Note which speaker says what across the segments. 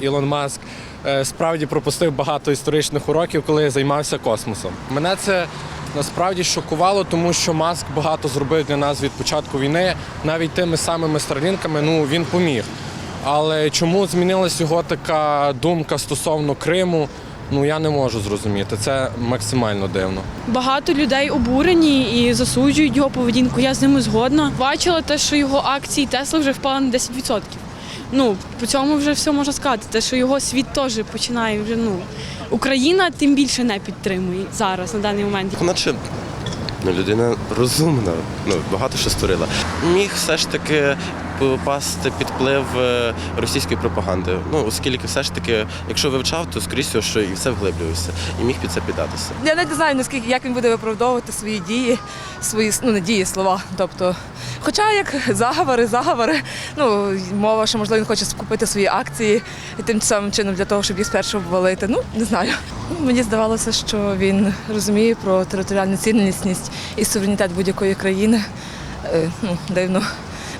Speaker 1: Ілон Маск е, справді пропустив багато історичних уроків, коли займався космосом. Мене це насправді шокувало, тому що Маск багато зробив для нас від початку війни, навіть тими самими старлінками. Ну він поміг. Але чому змінилась його така думка стосовно Криму? Ну я не можу зрозуміти. Це максимально дивно.
Speaker 2: Багато людей обурені і засуджують його поведінку. Я з ними згодна. Бачила те, що його акції Тесла вже впали на 10%. Ну, по цьому вже все можна сказати. Те, що його світ теж починає вже. Ну Україна тим більше не підтримує зараз на даний момент.
Speaker 3: Наче ну, людина розумна, ну, багато що створила. Міг все ж таки попасти під вплив е, російської пропаганди. Ну, оскільки все ж таки, якщо вивчав, то скоріше, що і все вглиблювався, і міг під це піддатися.
Speaker 4: Я не знаю, наскільки як він буде виправдовувати свої дії, свої ну не дії, слова. Тобто, хоча як заговори, заговори, ну мова, що можливо він хоче скупити свої акції і тим самим чином для того, щоб їх спершу обвалити. Ну не знаю. Ну, Мені здавалося, що він розуміє про територіальну цілісність і суверенітет будь-якої країни. Е, Ну, дивно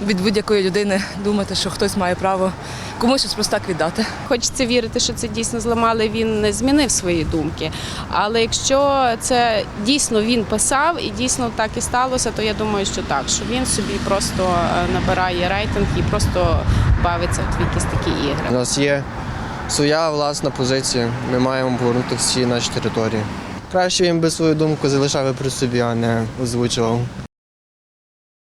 Speaker 4: від будь-якої людини думати, що хтось має право комусь щось просто так віддати.
Speaker 5: Хочеться вірити, що це дійсно зламали. Він не змінив свої думки. Але якщо це дійсно він писав і дійсно так і сталося, то я думаю, що так, що він собі просто е, набирає рейтинг і просто бавиться в якісь такі ігри.
Speaker 6: У нас є своя власна позиція. Ми маємо повернути всі наші території. Краще він би свою думку залишав при собі, а не озвучував